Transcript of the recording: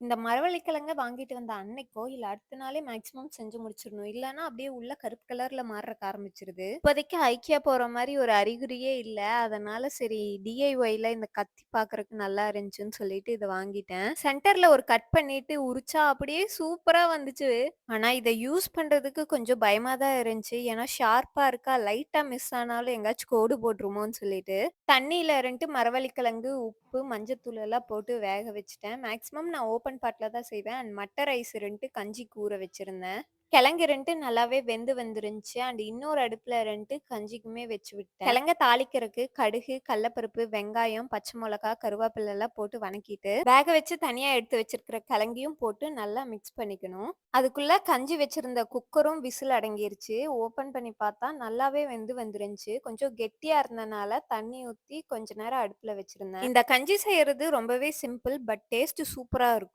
இந்த மரவள்ளிக்கிழங்க வாங்கிட்டு வந்த அன்னைக்கோ, இல்ல அடுத்த நாளே மேக்ஸிமம் செஞ்சு முடிச்சிடணும் இல்லைன்னா அப்படியே உள்ள கருப்பு கலர்ல மாறுறக்கு ஆரம்பிச்சிருது இப்போதைக்கு ஐக்கியா போற மாதிரி ஒரு அறிகுறியே இல்ல. அதனால சரி டிஐஒய்ல இந்த கத்தி பார்க்கறக்கு நல்லா இருந்துச்சுன்னு சொல்லிட்டு இதை வாங்கிட்டேன். சென்டர்ல ஒரு கட் பண்ணிட்டு உரிச்சா அப்படியே சூப்பரா வந்துச்சு. ஆனா இதை யூஸ் பண்றதுக்கு கொஞ்சம் பயமா தான் இருந்துச்சு. ஏன்னா ஷார்ப்பா இருக்கா, லைட்டா மிஸ் ஆனாலும் எங்கேயாச்சும் கோடு போட்டுருமோன்னு சொல்லிட்டு. தண்ணியில இருந்துட்டு மரவள்ளிக்கிழங்கு, உப்பு, மஞ்சத்தூள் எல்லாம் போட்டு வேக வச்சுட்டேன். மேக்ஸிமம் நான் ஓப்பன் ஓப்பன் பாட்டில் தான் செய்வேன். அண்ட் மட்டை ரைஸ் ரெண்டு கஞ்சி ஊற வச்சுருந்தேன் கிழங்கு ரெண்டு நல்லாவே வெந்து வந்துருந்துச்சு. அண்ட் இன்னொரு அடுப்பில் ரெண்டு கஞ்சிக்குமே வச்சு விட்டேன். கிழங்க தாளிக்கிறக்கு கடுகு, கடலப்பருப்பு, வெங்காயம், பச்சை மிளகா கருவேப்பிலை எல்லாம் போட்டு வணக்கிட்டு, வேக வச்சு தனியாக எடுத்து வச்சிருக்கிற கிழங்கையும் போட்டு நல்லா மிக்ஸ் பண்ணிக்கணும். அதுக்குள்ள கஞ்சி வச்சிருந்த குக்கரும் விசில் அடங்கிருச்சு. ஓப்பன் பண்ணி பார்த்தா நல்லாவே வெந்து வந்துருந்துச்சு. கொஞ்சம் கெட்டியா இருந்தனால தண்ணி ஊத்தி கொஞ்ச நேரம் அடுப்புல வச்சிருந்தேன். இந்த கஞ்சி செய்யறது ரொம்பவே சிம்பிள். பட் டேஸ்ட் சூப்பரா இருக்கும்.